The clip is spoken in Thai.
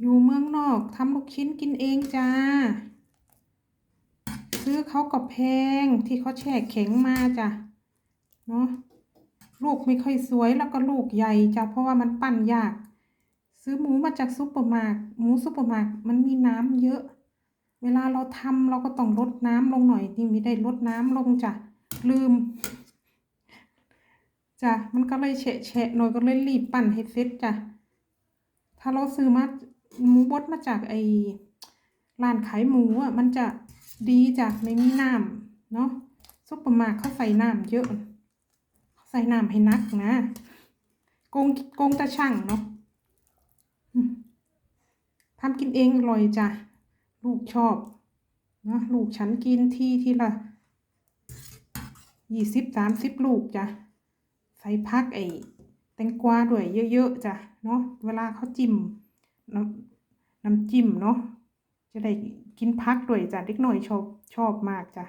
อยู่เมืองนอกทำลูกชิ้นกินเองจ้า ซื้อเขาก็แพงที่เขาแช่แข็งมาจ้ะเนาะลูกไม่ค่อยสวยแล้วก็ลูกใหญ่จ้ะเพราะว่ามันปั้นยาก ซื้อหมูมาจากซุปเปอร์มาร์ทหมูซุปเปอร์มาร์ทมันมีน้ำเยอะ เวลาเราทำเราก็ต้องลดน้ำลงหน่อยนี่ไม่ได้ลดน้ำลงจ้ะลืมจ้ะมันก็เลยแฉะแฉะหน่อยก็เลยรีบปั่นให้เสร็จจ้ะถ้าเราซื้อมา หมูบดมาจากไอ้ร้านขายหมูอะมันจะดีจ้ะไม่มีน้ำเนาะซุปเปอร์มาร์ทเขาใส่น้ำเยอะใส่น้ำให้นักนะโกงโกงตาช่างเนาะทำกินเองอร่อยจ้ะลูกชอบนะลูกฉันกินที่ที่ละยี่สิบสามสิบลูกจ้ะใส่พักไอ้แตงกวาด้วยเยอะๆจ้ะเนาะเวลาเขาจิ้ม น้ำจิ้มเนาะจะได้กินพักด้วยจ้ะเล็กหน่อยชอบชอบมากจ้ะ